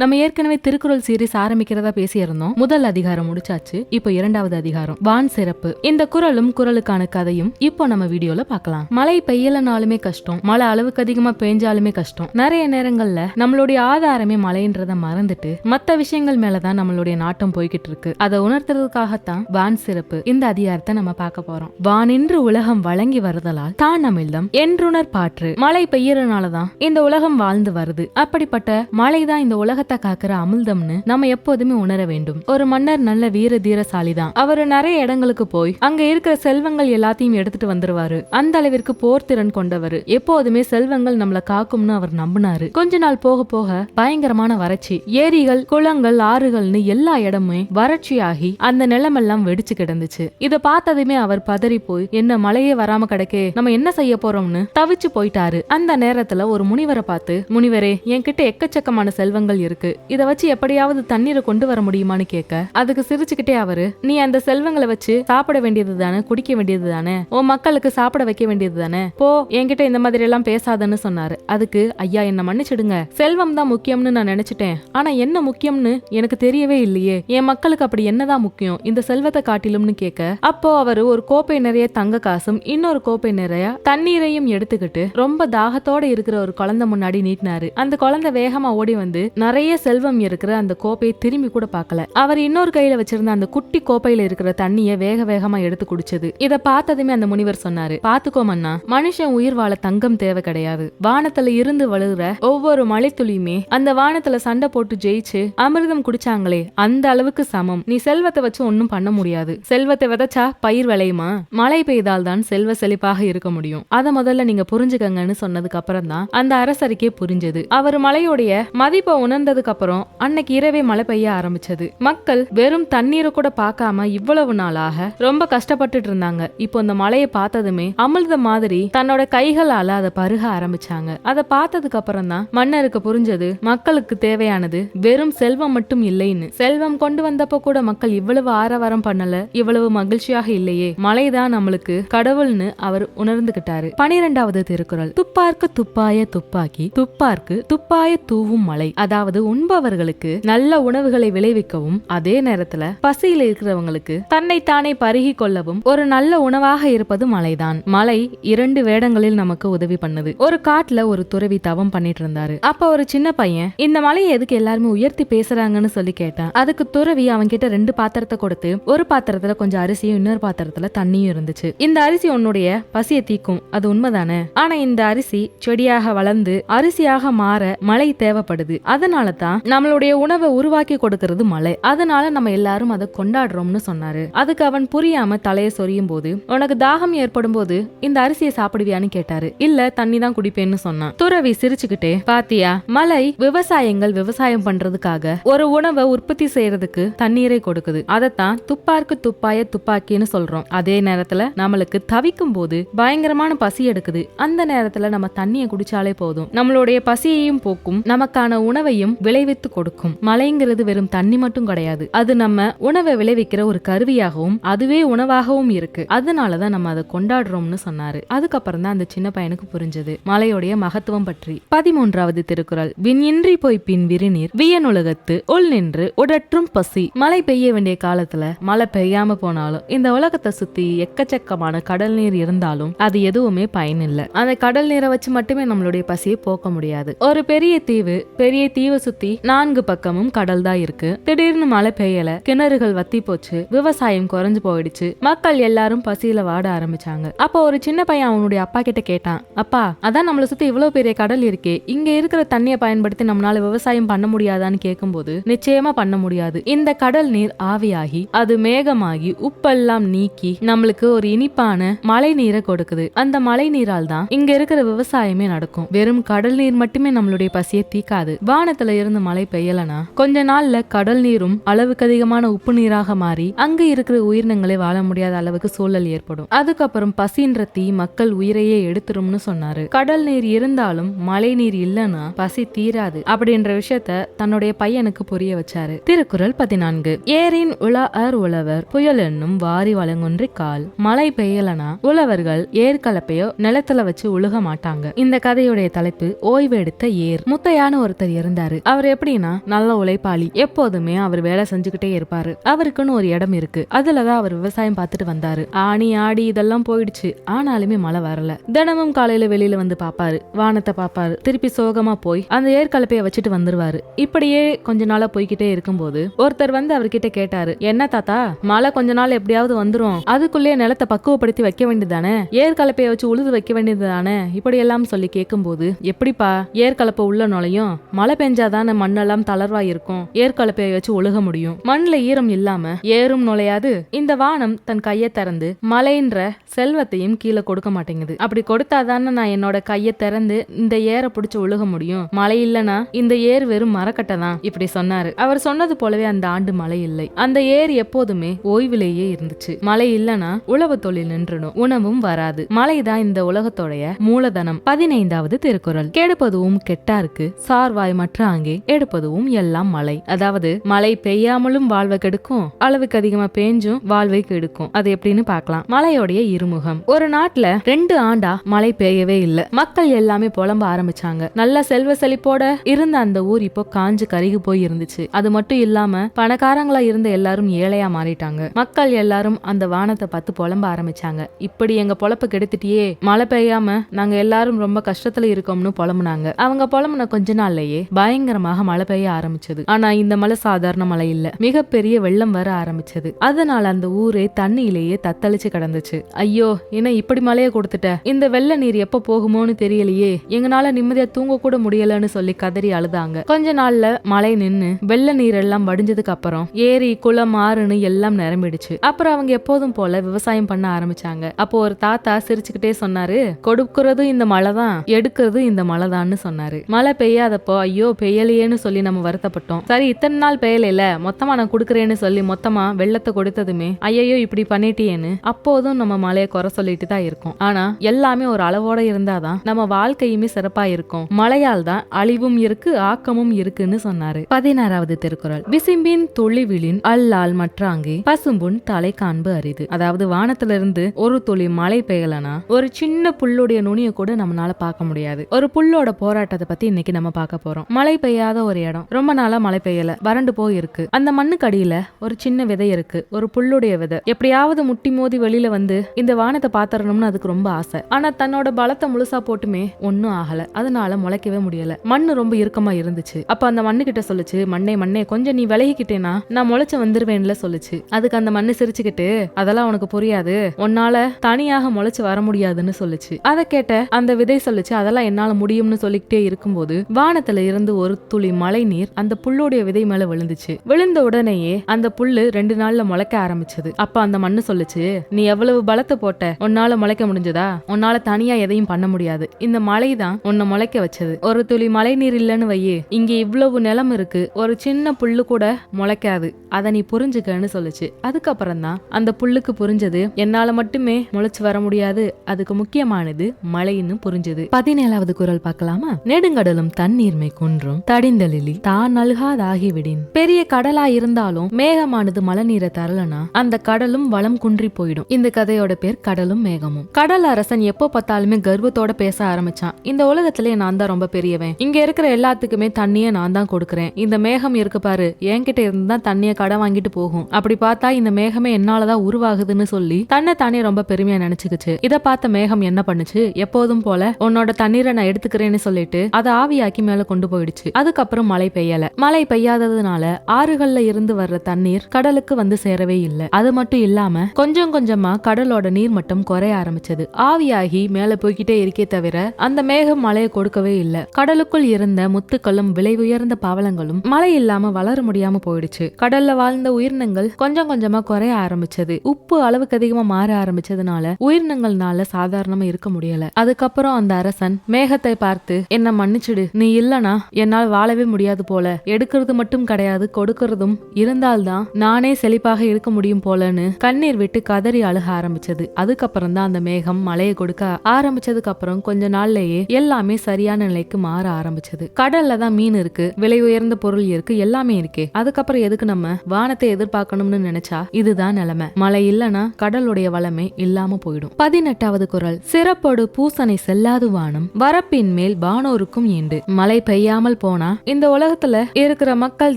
நம்ம ஏற்கனவே திருக்குறள் சீரிஸ் ஆரம்பிக்கிறதா பேசியிருந்தோம். முதல் அதிகாரம் முடிச்சாச்சு இப்போ இரண்டாவது அதிகாரம். வான் சிறப்பு. இந்த குரலும் குரலுக்கான கதையும் இப்போ நம்ம வீடியோல பார்க்கலாம். மழை பெய்யலனாலுமே கஷ்டம். மழை அளவுக்கு அதிகமா பெஞ்சாலுமே கஷ்டம். நிறைய நேரங்கள்ல நம்மளுடைய ஆதாரமே மழைன்றத மறந்துட்டு மத்த விஷயங்கள் மேலதான் நம்மளுடைய நாட்டம் போய்கிட்டு இருக்கு அதை உணர்த்துறதுக்காகத்தான் வான் சிறப்பு. இந்த அதிகாரத்தை நம்ம பார்க்க போறோம். வானின்று உலகம் வழங்கி வருதலால் தான் அமிழ்தம் என்றுணர் பாற்று. மழை பெய்யறனாலதான் இந்த உலகம் வாழ்ந்து வருது. அப்படிப்பட்ட மழைதான் இந்த உலக உலகத்தை காக்கிற அமிழ்தம்னு நம்ம எப்போதுமே உணர வேண்டும். ஒரு மன்னர் நல்ல வீர தீரசாலி தான் அவரு நிறைய இடங்களுக்கு போய் அங்க இருக்கிற செல்வங்கள் எல்லாத்தையும் எடுத்துட்டு வந்துருவாரு. அந்த அளவிற்கு போர் திறன் கொண்டவர். எப்போதுமே செல்வங்கள் நம்மள காக்கும்னு அவர் நம்பினாரு. கொஞ்ச நாள் போக போக பயங்கரமான வறட்சி. ஏரிகள் குளங்கள் ஆறுகள்னு எல்லா இடமுமே வறட்சியாகி அந்த நிலமெல்லாம் வெடிச்சு கிடந்துச்சு. இத பார்த்ததுமே அவர் பதறி போய் என்ன மழையே வராம கிடைக்கே நம்ம என்ன செய்ய போறோம்னு தவிச்சு போயிட்டாரு. அந்த நேரத்துல ஒரு முனிவரை பார்த்து முனிவரே என்கிட்ட எக்கச்சக்கமான செல்வங்கள் இருக்கு. இத வச்சு எப்படியாவது தண்ணீரை கொண்டு வர முடியுமான்னு கேட்க அதுக்கு சிரிச்சுக்கிட்டே அவரு நீ அந்த செல்வங்களை வச்சு சாப்பிட வேண்டியது தானே? குடிக்க வேண்டியது தானே? உன் மக்களுக்கு சாப்பிட வைக்க வேண்டியது தானே? போ என்கிட்ட இந்த மாதிரி எல்லாம் பேசாதன்னு சொன்னாரு. அதுக்கு ஐயா என்ன மன்னிச்சிடுங்க. செல்வம் தான் முக்கியம்னு நான் நினைச்சிட்டேன். ஆனா என்ன முக்கியம்னு எனக்கு தெரியவே இல்லையே. என் மக்களுக்கு அப்படி என்னதான் முக்கியம்? இந்த செல்வத்தை காட்டிலும்னு கேட்க அப்போ அவரு ஒரு கோப்பை நிறைய தங்க காசும் இன்னொரு கோப்பை நிறைய தண்ணீரையும் எடுத்துக்கிட்டு ரொம்ப தாகத்தோட இருக்கிற ஒரு குழந்தை முன்னாடி நீட்டினாரு. அந்த குழந்தை வேகமா ஓடி வந்து நிறைய செல்வம் இருக்கிற அந்த கோப்பையை திரும்பி கூட பார்க்கல. அவர் இன்னொரு கையில வச்சிருந்த அந்த குட்டி கோப்பையில இருக்கிற தண்ணியை வேக வேகமா எடுத்து குடிச்சது. இதை பார்த்ததுமே அந்த முனிவர் சொன்னாரு பாத்துக்கோ மன்னா மனுஷன் உயிர் வாழ தங்கம் தேவை கிடையாது. வானத்துல இருந்து வழுகிற ஒவ்வொரு மழைத்துளியுமே அந்த வானத்துல சண்டை போட்டு ஜெயிச்சு அமிர்தம் குடிச்சாங்களே அந்த அளவுக்கு சமம். நீ செல்வத்தை வச்சு ஒன்னும் பண்ண முடியாது. செல்வத்தை விதைச்சா பயிர் விளையுமா? மழை பெய்தால் தான் செல்வ செழிப்பாக இருக்க முடியும். அத முதல்ல நீங்க புரிஞ்சுக்கங்கன்னு சொன்னதுக்கு அப்புறம் தான் அந்த அரசருக்கே புரிஞ்சது. அவர் மலையுடைய மதிப்பை உணர்ந்த அப்புறம் அன்னைக்கு இரவே மழை பெய்ய ஆரம்பிச்சது. மக்கள் வெறும் தண்ணீரை கூட பார்க்காம இவ்வளவு நாளாக ரொம்ப கஷ்டப்பட்டுட்டு இருந்தாங்க. இப்போ இந்த மழையை பார்த்ததுமே அமிர்த மாதிரி தன்னோட கைகளால அதை பருக ஆரம்பிச்சாங்க. அதை பார்த்ததுக்கு அப்புறம் தான் மன்னருக்கு புரிஞ்சது மக்களுக்கு தேவையானது வெறும் செல்வம் மட்டும் இல்லைன்னு. செல்வம் கொண்டு வந்தப்போ கூட மக்கள் இவ்வளவு ஆரவாரம் பண்ணல இவ்வளவு மகிழ்ச்சியாக இல்லையே. மழைதான் நம்மளுக்கு கடவுள்னு அவர் உணர்ந்துகிட்டாரு. பனிரெண்டாவது திருக்குறள். துப்பார்க்கு துப்பாய துப்பாக்கி துப்பார்க்கு துப்பாய தூவும் மலை அதாவது உண்பவர்களுக்கு நல்ல உணவுகளை விளைவிக்கவும் அதே நேரத்துல பசியில் இருக்கிறவங்களுக்கு தன்னை தானே பருகி கொள்ளவும் ஒரு நல்ல உணவாக இருப்பது மலைதான். மலை இரண்டு வேடங்களில் நமக்கு உதவி பண்ணுது. ஒரு காட்டுல ஒரு துறவி தவம் பண்ணிட்டு இருந்தாரு அப்ப ஒரு சின்ன பையன் இந்த மலையை எதுக்கு எல்லாருமே உயர்த்தி பேசுறாங்கன்னு சொல்லி கேட்டான். அதுக்கு துறவி அவங்க கிட்ட ரெண்டு பாத்திரத்தை கொடுத்து ஒரு பாத்திரத்துல கொஞ்சம் அரிசியும் இன்னொரு பாத்திரத்துல தண்ணியும் இருந்துச்சு. இந்த அரிசி உன்னுடைய பசியை தீக்கும். அது உண்மைதானே? ஆனா இந்த அரிசி செடியாக வளர்ந்து அரிசியாக மாற மழை தேவைப்படுது. அதனால தான் நம்மளுடைய உணவை உருவாக்கி கொடுக்கிறது மழை அதனால நம்ம எல்லாரும் அதை கொண்டாடுறோம்னு சொன்னாரு. அதுக்கு அவன் புரியாம தலைய சொரியும் போது உனக்கு தாகம் ஏற்படும் போது இந்த அரிசியை சாப்பிடுவியான்னு கேட்டாரு. இல்ல தண்ணி தான் குடிப்பேன்னு சொன்னான். துறவி சிரிச்சுக்கிட்டே பாத்தியா மழை விவசாயங்கள் விவசாயம் பண்றதுக்காக ஒரு உணவை உற்பத்தி செய்யறதுக்கு தண்ணீரை கொடுக்குது. அதைத்தான் துப்பார்க்கு துப்பாய துப்பாக்கின்னு சொல்றோம். அதே நேரத்துல நம்மளுக்கு தவிக்கும் போது பயங்கரமான பசி எடுக்குது. அந்த நேரத்துல நம்ம தண்ணியை குடிச்சாலே போதும். நம்மளுடைய பசியையும் போக்கும். நமக்கான உணவையும் விளைவித்து கொடுக்கும். மழைங்கிறது வெறும் தண்ணி மட்டும் கிடையாது. அது நம்ம உணவை விளைவிக்கிற ஒரு கருவியாகவும் அதுவே உணவாகவும் இருக்கு. அதனாலதான் நம்ம அதை கொண்டாடுறோம்னு சொன்னாரு. அதுக்கப்புறம் தான் அந்த சின்ன பையனுக்கு புரிஞ்சது. மலையுடைய மகத்துவம் பற்றி. பதிமூன்றாவது திருக்குறள். விண்ணின்றி போய் பின் விரிநீர் வியனுலகத்து உள் நின்று உடற்றும் பசி. மழை பெய்ய வேண்டிய காலத்துல மழை பெய்யாம போனாலும் இந்த உலகத்தை சுத்தி எக்கச்சக்கமான கடல் நீர் இருந்தாலும் அது எதுவுமே பயனில்லை. அந்த கடல் நீரை வச்சு மட்டுமே நம்மளுடைய பசியை போக்க முடியாது. ஒரு பெரிய தீவு பெரிய தீவை சுத்தி நான்கு பக்கமும் கடல் தான் இருக்கு. திடீர்னு மழை பெய்யல கிணறுகள் வத்தி போச்சு விவசாயம் குறைஞ்சு போயிடுச்சு. மக்கள் எல்லாரும் பசியில வாட ஆரம்பிச்சாங்க. அப்போ ஒரு சின்ன பையன் அவனுடைய அப்பா கிட்ட கேட்டான் அப்பா அதான் நம்மள சுத்தி இவ்வளவு பெரிய கடல் இருக்கே இங்க இருக்கிற தண்ணியை பயன்படுத்தி நம்மளால விவசாயம் பண்ண முடியாதான்னு கேட்கும்போது நிச்சயமா பண்ண முடியாது. இந்த கடல் நீர் ஆவியாகி அது மேகமாகி உப்பெல்லாம் நீக்கி நம்மளுக்கு ஒரு இனிப்பான மழை நீரை கொடுக்குது. அந்த மழை நீரால் தான் இங்க இருக்கிற விவசாயமே நடக்கும். வெறும் கடல் நீர் மட்டுமே நம்மளுடைய பசியை தீக்காது. வானத்துல இருந்து மழை பெய்யலனா? கொஞ்ச நாள்ல கடல் நீரும் அளவுக்கு அதிகமான உப்பு நீராக மாறி அங்க இருக்கிற உயிரினங்களே வாழ முடியாத அளவுக்கு சூழல் ஏற்படும். அதுக்கப்புறம் பசின்ற தீ மக்கள் உயிரையே எடுத்துரும்னு சொன்னாரு. கடல் நீர் இருந்தாலும் மழை நீர் இல்லனா பசி தீராது அப்படின்ற விஷயத்த தன்னுடைய பையனுக்கு புரிய வச்சாரு. திருக்குறள் பதினான்கு. ஏரின் உலர் உழவர் புயல் என்னும் வாரி வழங்குன்றி கால் மழை பெய்யலனா உழவர்கள் ஏற்கலப்பையோ நிலத்துல வச்சு உழுக மாட்டாங்க. இந்த கதையுடைய தலைப்பு ஓய்வு எடுத்த ஏர். முத்தையான ஒருத்தர் இருந்தாரு அவர் எப்படின்னா நல்ல உழைப்பாளி. எப்போதுமே அவர் வேலை செஞ்சுக்கிட்டே இருப்பாரு. அவருக்குன்னு ஒரு இடம் இருக்கு. அதுலதான் அவர் விவசாயம் பார்த்துட்டு வந்தாரு. ஆணி ஆடி இதெல்லாம் போயிடுச்சு. ஆனாலுமே மழை வரல. தினமும் காலையில வெளியில வந்து பாப்பாரு. வானத்தை பாப்பாரு. திருப்பி சோகமா போய் அந்த ஏற்கலப்பைய வச்சுட்டு வந்துருவாரு. இப்படியே கொஞ்ச நாளா போய்கிட்டே இருக்கும்போது ஒருத்தர் வந்து அவர்கிட்ட கேட்டாரு என்ன தாத்தா மழை கொஞ்ச நாள் எப்படியாவது வந்துரும். அதுக்குள்ளேயே நிலத்தை பக்குவப்படுத்தி வைக்க வேண்டியதானே ஏற்கலப்பைய வச்சு உழுது வைக்க வேண்டியது தானே இப்படி எல்லாம் சொல்லி கேட்கும்போது எப்படிப்பா ஏற்கலப்பை உள்ள நுழையும் மழை பெஞ்சாதானே மண்ணெல்லாம் தளர்வா இருக்கும் ஏற்கலப்பைய வச்சு ஒழுக முடியும். மண்ணுல ஈரம் இல்லாம ஏறும் நுழையாது. இந்த வானம் தன் கையை திறந்து மலைன்ற செல்வத்தையும் கீழே கொடுக்க மாட்டேங்குது. அப்படி கொடுத்தாதானே நான் என்னோட கையை திறந்து இந்த ஏரை பிடிச்சு ஒழுக முடியும். மழை இல்லனா இந்த ஏர் வெறும் மரக்கட்டை தான் இப்படி சொன்னாரு. அவர் சொன்னது போலவே அந்த ஆண்டு மழை இல்லை. அந்த ஏர் எப்போதுமே ஓய்விலேயே இருந்துச்சு. மழை இல்லனா உழவு தொழில் நின்றுடும். உணவும் வராது. மழைதான் இந்த உலகத்தோடைய மூலதனம். பதினைந்தாவது திருக்குறள். கெடுப்பதுவும் கெட்டாருக்கு சார்வாய் மற்ற அங்கே எடுப்பதுவும் எல்லாம் மழை. அதாவது மழை பெய்யாமலும் வாழ்வை கெடுக்கும் அளவுக்கு அதிகமா பேஞ்சும் வாழ்வை கெடுக்கும். அது எப்படின்னு பார்க்கலாம். மழையோடைய இருமுகம். ஒரு நாட்டுல ரெண்டு ஆண்டா மழை பெய்யவே இல்ல. மக்கள் எல்லாமே புலம்ப ஆரம்பிச்சாங்க. நல்ல செல்வ செழிப்போட இருந்த அந்த ஊர் இப்போ காஞ்சு கருகி போய் இருந்துச்சு. அது மட்டும் இல்லாம பணக்காரங்களா இருந்த எல்லாரும் ஏழையா மாறிட்டாங்க. மக்கள் எல்லாரும் அந்த வானத்தை பார்த்து புலம்ப ஆரம்பிச்சாங்க. இப்படி எங்க பொழப்ப கெடுத்துட்டியே மழை பெய்யாம நாங்க எல்லாரும் ரொம்ப கஷ்டத்துல இருக்கோம்னு புலம்புனாங்க. அவங்க புலம்புன கொஞ்ச நாள்லயே பயங்கர பயங்கரமாக மழை பெய்ய ஆரம்பிச்சது. ஆனா இந்த மழை சாதாரண மழை இல்ல. மிகப்பெரிய வெள்ளம் வர ஆரம்பிச்சது. அதனால அந்த ஊரே தண்ணியிலேயே தத்தளிச்சு கிடந்துச்சு. ஐயோ என்ன இப்படி மழைய கொடுத்துட்ட? இந்த வெள்ள நீர் எப்ப போகுமோன்னு தெரியலையே. எங்களால நிம்மதியா தூங்க கூட முடியலன்னு சொல்லி கதறி அழுதாங்க. கொஞ்ச நாள்ல மழை நின்னு வெள்ள நீர் எல்லாம் வடிஞ்சதுக்கு அப்புறம் ஏரி குளம் ஆறுன்னு எல்லாம் நிரம்பிடுச்சு. அப்புறம் அவங்க எப்போதும் போல விவசாயம் பண்ண ஆரம்பிச்சாங்க. அப்போ ஒரு தாத்தா சிரிச்சுக்கிட்டே சொன்னாரு கொடுக்கறதும் இந்த மழை தான் எடுக்கிறதும் இந்த மழை தான்னு சொன்னாரு. மழை பெய்யாதப்போ ஐயோ பெயலையேன்னு சொல்லி நம்ம வருத்தப்பட்டோம். சரி இத்தனை நாள் பெயலையில மொத்தமா நான் கொடுக்குறேன்னு சொல்லி மொத்தமா வெள்ளத்தை கொடுத்ததுமே ஐயோ இப்படி பண்ணிட்டியேன்னு அப்போதும் நம்ம மழையை குறை சொல்லிட்டு தான் இருக்கும். ஆனா எல்லாமே ஒரு அளவோட இருந்தாதான் நம்ம வாழ்க்கையுமே சிறப்பா இருக்கும். மழையால் தான் அழிவும் இருக்கு ஆக்கமும் இருக்குன்னு சொன்னாரு. பதினாறாவது திருக்குறள். விசிம்பின் துளிவிழின் அல்லால் மற்றாங்கே பசும்புண் தலை காண்பு அரிது. அதாவது வானத்துல இருந்து ஒரு துளி மழை பெய்யலனா ஒரு சின்ன புல்லுடைய நுனிய கூட நம்மளால பார்க்க முடியாது. ஒரு புல்லோட போராட்டத்தை பத்தி இன்னைக்கு நம்ம பார்க்க போறோம். மழை பெய்யாத ஒரு இடம். ரொம்ப நாளா மழை பெய்யல. வறண்டு போய் இருக்கு அந்த மண்ணுக்கு அடியில ஒரு சின்ன விதை இருக்கு. ஒரு புல்லுடைய விதை. எப்படியாவது முட்டி மோதி வெளியில வந்து இந்த வானத்தை பாத்திரணும்னு அதுக்கு ரொம்ப ஆசை. ஆனா தன்னோட பலத்தை முழுசா போட்டுமே ஒன்னும் ஆகல. அதனால முளைக்கவே முடியல. மண்ணு ரொம்ப இறுக்கமா இருந்துச்சு. அப்ப அந்த மண்ணு கிட்ட சொல்லுச்சு மண்ணே மண்ணே கொஞ்சம் நீ விலகிக்கிட்டேனா? நான் முளைச்சு வந்துருவேன்ல சொல்லுச்சு. அதுக்கு அந்த மண்ணு சிரிச்சுக்கிட்டு அதெல்லாம் உனக்கு புரியாது. உன்னால தனியாக முளைச்சு வர முடியாதுன்னு சொல்லுச்சு. அதை கேட்ட அந்த விதை சொல்லுச்சு அதெல்லாம் என்னால முடியும்னு சொல்லிக்கிட்டே இருக்கும்போது வானத்துல இருந்து ஒரு துளி மழை நீர் அந்த புல்லுடைய விதை மேல விழுந்துச்சு. விழுந்த உடனேயே அந்த புல்லு ரெண்டு நாள்ல முளைக்க ஆரம்பிச்சது. அப்ப அந்த மண்ணு சொல்லுச்சு நீ எவ்வளவு பலத்தை போட்ட? உன்னால முளைக்க முடிஞ்சதா? உன்னால தனியா எதையும் பண்ண முடியாது. இந்த மழை தான் உன்னை முளைக்க வச்சது. ஒரு துளி மழை நீர் இல்லைன்னு வையே இங்க இவ்வளவு நிலம் இருக்கு. ஒரு சின்ன புல்லு கூட முளைக்காது. அதை நீ புரிஞ்சுக்கன்னு சொல்லுச்சு. அதுக்கப்புறம் தான் அந்த புல்லுக்கு புரிஞ்சது என்னால மட்டுமே முளைச்சு வர முடியாது. அதுக்கு முக்கியமானது மழைன்னு புரிஞ்சது. பதினேழாவது குரல் பார்க்கலாமா? நெடுங்கடலும் தண்ணீர்மை குன்றும் தடிந்த லிலி தான் நல்காதாகிவிடின் பெரிய கடலா இருந்தாலும் மேகமானது மழை நீரை தரலனா? அந்த கடலும் வளம் குன்றி போயிடும். இந்த கதையோட பேர் கடலும் மேகமும். கடல் அரசன் எப்போ பார்த்தாலுமே கர்வத்தோட பேச ஆரம்பிச்சான். இந்த உலகத்திலேயே நான் தான் ரொம்ப பெரியவன். இங்க இருக்கிற எல்லாத்துக்குமே தண்ணியை நான் தான் கொடுக்கறேன். இந்த மேகம் இருக்கு பாரு. என்கிட்ட இருந்து தான் தண்ணியை கடை வாங்கிட்டு போகும். அப்படி பார்த்தா இந்த மேகமே என்னாலதான் உருவாகுதுன்னு சொல்லி தன்னை தானே ரொம்ப பெருமையா நினைச்சுக்குச்சு. இதை பார்த்த மேகம் என்ன பண்ணுச்சு? எப்போதும் போல உன்னோட தண்ணீரை நான் எடுத்துக்கிறேன்னு சொல்லிட்டு அதை ஆவியாக்கி மேல கொண்டு போயிடுச்சு. அதுக்கப்புறம் மழை பெய்யல. மழை பெய்யாததுனால ஆறுகள்ல இருந்து வர்ற தண்ணீர் கடலுக்கு வந்து சேரவே இல்லை. அது மட்டும் இல்லாம கொஞ்சம் கொஞ்சமா கடலோட நீர் மட்டம் குறைய ஆரம்பிச்சது. ஆவியாகி மேல போய்கிட்டே இருக்கே தவிர அந்த மேகம் மழையை கொடுக்கவே இல்லை. கடலுக்குள் இருந்த முத்துக்களும் விலை உயர்ந்த பவளங்களும் மழை இல்லாம வளர முடியாம போயிடுச்சு. கடல்ல வாழ்ந்த உயிரினங்கள் கொஞ்சம் கொஞ்சமா குறைய ஆரம்பிச்சது. உப்பு அளவுக்கு அதிகமா மாற ஆரம்பிச்சதுனால உயிரினங்கள்னால சாதாரணமா இருக்க முடியல. அதுக்கப்புறம் அந்த அரசன் மேகத்தை பார்த்து என்ன மன்னிச்சிடு. நீ இல்லனா என்னால் வாழவே முடியாது போல. எடுக்கிறது மட்டும் கிடையாது கொடுக்கறதும் இருந்தால்தான் நானே செழிப்பாக இருக்க முடியும் போலன்னு கண்ணீர் விட்டு கதறி அழுக ஆரம்பிச்சது. அதுக்கப்புறம் தான் அந்த மேகம் மழையை கொடுக்க ஆரம்பிச்சதுக்கு அப்புறம் கொஞ்ச நாள்லயே எல்லாமே சரியான நிலைக்கு மாற ஆரம்பிச்சது. கடல்ல தான் மீன் இருக்கு விலை உயர்ந்த பொருள் இருக்கு எல்லாமே இருக்கே. அதுக்கப்புறம் எதுக்கு நம்ம வானத்தை எதிர்பார்க்கணும்னு நினைச்சா இதுதான் நிலைமை. மழை இல்லனா கடலுடைய வளமே இல்லாம போயிடும். பதினெட்டாவது குரல் சிறப்போடு பூசனை செல்லாது வானம் வரப்பின் மேல் வானோருக்கும் ஈண்டு. மழை பெய்யாமல் போன போனா இந்த உலகத்துல இருக்கிற மக்கள்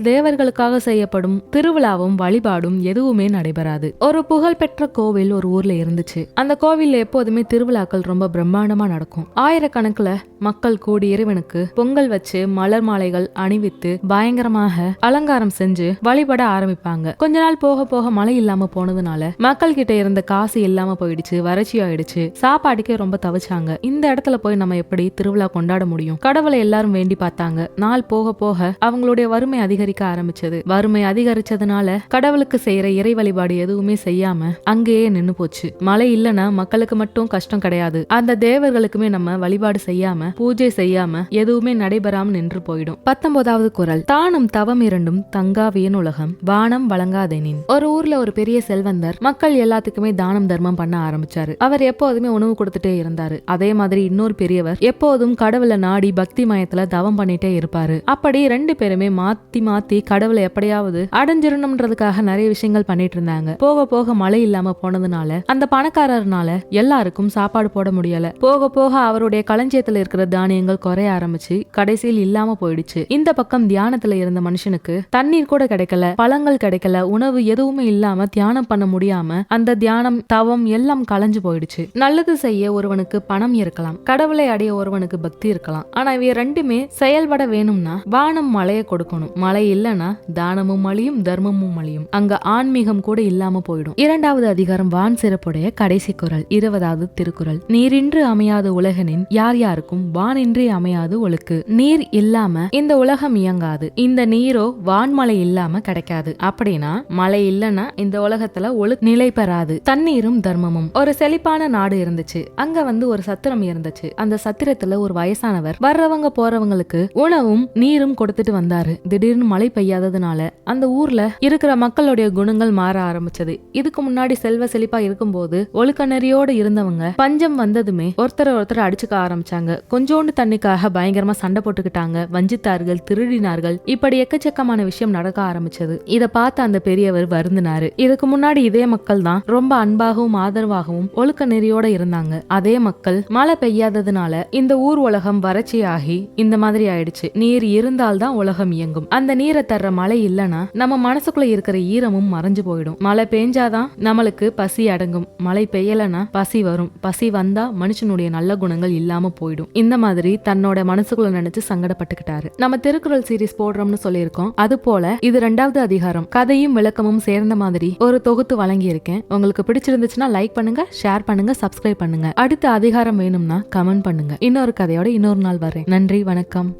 தேவர்களுக்காக செய்யப்படும் திருவிழாவும் வழிபாடும் எதுவுமே நடைபெறாது. ஒரு புகழ்பெற்ற கோவில் ஒரு ஊர்ல இருந்துச்சு. அந்த கோவில்ல எப்போதுமே திருவிழாக்கள் ரொம்ப பிரம்மாண்டமா நடக்கும். ஆயிரக்கணக்குல மக்கள் கூடி இறைவனுக்கு பொங்கல் வச்சு மலர் மாலைகள் அணிவித்து பயங்கரமாக அலங்காரம் செஞ்சு வழிபட ஆரம்பிப்பாங்க. கொஞ்ச நாள் போக போக மழை இல்லாம போனதுனால மக்கள் கிட்ட இருந்த காசு இல்லாம போயிடுச்சு வறட்சி ஆயிடுச்சு. சாப்பாடுக்கே ரொம்ப தவிச்சாங்க. இந்த இடத்துல போய் நம்ம எப்படி திருவிழா கொண்டாட முடியும்? கடவுளை எல்லாரும் வேண்டி பார்த்தாங்க. நாள் போக போக அவங்களுடைய வறுமை அதிகரிக்க ஆரம்பிச்சது. வறுமை அதிகரிச்சதுனால கடவுளுக்கு செய்யற இறை வழிபாடு எதுவுமே செய்யாம அங்கேயே நின்னு போச்சு. மழை இல்லைன்னா மக்களுக்கு மட்டும் கஷ்டம் கிடையாது. அந்த தேவர்களுக்குமே நம்ம வழிபாடு செய்யாம பூஜை செய்யாம எதுவுமே நடைபெறாம நின்று போயிடும். பத்தொன்பதாவது குரல். தானும் தவம் இரண்டும் தங்காவியன் உலகம். வானம் வழங்காதெனின் ஒரு ஊர்ல ஒரு பெரிய செல்வந்தர் மக்கள் எல்லாத்துக்குமே தானம் தர்மம் பண்ண ஆரம்பிச்சாரு. அவர் எப்போதுமே உணவு கொடுத்துட்டே இருந்தாரு. அதே மாதிரி இன்னொரு பெரியவர் எப்போதும் கடவுளை நாடி பக்தி மயத்துல தவம் பண்ணிட்டே இருப்பார். அப்படி ரெண்டு பேருமே மாத்தி மாத்தி கடவுளை எப்படியாவது அடைஞ்சிடணும்ன்றதுக்காக நிறைய விஷயங்கள் பண்ணிட்டு இருந்தாங்க. போக போக மழை இல்லாம போனதுனால அந்த பணக்காரர்னால எல்லாருக்கும் சாப்பாடு போட முடியல. போக போக அவருடைய களஞ்சியத்துல இருக்கிற தானியங்கள் குறைய ஆரம்பிச்சு கடைசியில் இல்லாம போயிடுச்சு. இந்த பக்கம் தியானத்துல இருந்த மனுஷனுக்கு தண்ணீர் கூட கிடைக்கல பழங்கள் கிடைக்கல உணவு எதுவுமே இல்லாம தியானம் பண்ண முடியாம அந்த தியானம் தவம் எல்லாம் கலைஞ்சு போயிடுச்சு. நல்லது செய்ய ஒருவனுக்கு பணம் இருக்கலாம் கடவுளை அடைய ஒருவனுக்கு பக்தி இருக்கலாம். ஆனா இவ ரெண்டுமே செயல்பட வேணும்னா வானம் மழையை கொடுக்கணும். மழை இல்லைன்னா தானமும் மழியும் தர்மமும் மழியும். அங்க ஆன்மீகம் கூட இல்லாம போயிடும். இரண்டாவது அதிகாரம் வான் சிறப்புடைய கடைசி குரல் இருபதாவது திருக்குறள். நீரின்று அமையாத உலகனின் யார் யாருக்கும் வானின்றி அமையாது ஒழுக்கு. நீர் இல்லாம இந்த உலகம் இயங்காது. இந்த நீரோ வான்மழை இல்லாம கிடைக்காது. அப்படின்னா மழை இல்லைன்னா இந்த உலகத்துல ஒழு நிலை பெறாது. தண்ணீரும் தர்மமும். ஒரு செழிப்பான நாடு இருந்துச்சு. அங்க வந்து ஒரு சத்திரம் இருந்துச்சு. அந்த சத்திரத்துல ஒரு வயசானவர் வர்றவங்க போறவங்களுக்கு உணவும் நீரும் கொடுத்துட்டு வந்தாரு. திடீர்னு மழை பெய்யாததுனால அந்த ஊர்ல இருக்கிற மக்களுடைய குணங்கள் மாற ஆரம்பிச்சது. இதுக்கு முன்னாடி செல்வ செழிப்பா இருக்கும்போது ஒழுக்க நெறியோடு இருந்தவங்க பஞ்சம் வந்ததுமே ஒருத்தர் ஒருத்தர் அடிச்சுக்க ஆரம்பிச்சாங்க. கொஞ்சோண்டு தண்ணிக்காக பயங்கரமா சண்டை போட்டுக்கிட்டாங்க. வஞ்சித்தார்கள் திருடினார்கள். இப்படி எக்கச்சக்கமான விஷயம் நடக்க ஆரம்பிச்சது. இத பார்த்த அந்த பெரியவர் வருந்தினாரு. இதுக்கு முன்னாடி இதே மக்கள் தான் ரொம்ப அன்பாகவும் ஆதரவாகவும் ஒழுக்க நெறியோட இருந்தாங்க. அதே மக்கள் மழை பெய்யாததுனால இந்த ஊர் உலகம் வறட்சியாகி இந்த மாதிரி ஆயிடுச்சு. நீர் இருந்தால்தான் உலகம் இயங்கும். அந்த நீரை தர்ற மழை இல்லனா நம்ம மனசுக்குள்ள இருக்கிற ஈரமும் மறைஞ்சு போயிடும். மழை பெஞ்சாதான் நம்மளுக்கு பசி அடங்கும். மழை பெய்யலனா பசி வரும். பசி வந்தா மனுஷனுடைய நல்ல குணங்கள் இல்லாம போயிடும். இந்த மாதிரி தன்னோட மனசுக்குள்ள நினைச்சு சங்கடப்பட்டுக்கிட்டாரு. நம்ம திருக்குறள் சீரிஸ் போடுறோம்னு சொல்லியிருக்கோம். அது போல இது ரெண்டாவது அதிகாரம். கதையும் விளக்கமும் சேர்ந்த மாதிரி ஒரு தொகுத்து வழங்கி இருக்கேன் உங்களுக்கு பிடிச்சிருந்துச்சுன்னா லைக் பண்ணுங்க ஷேர் பண்ணுங்க சப்ஸ்கிரைப் பண்ணுங்க. அடுத்த அதிகாரம் வேணும்னா கமெண்ட் பண்ணுங்க. இன்னொரு கதையோட இன்னொரு நாள் வரேன் நன்றி வணக்கம்.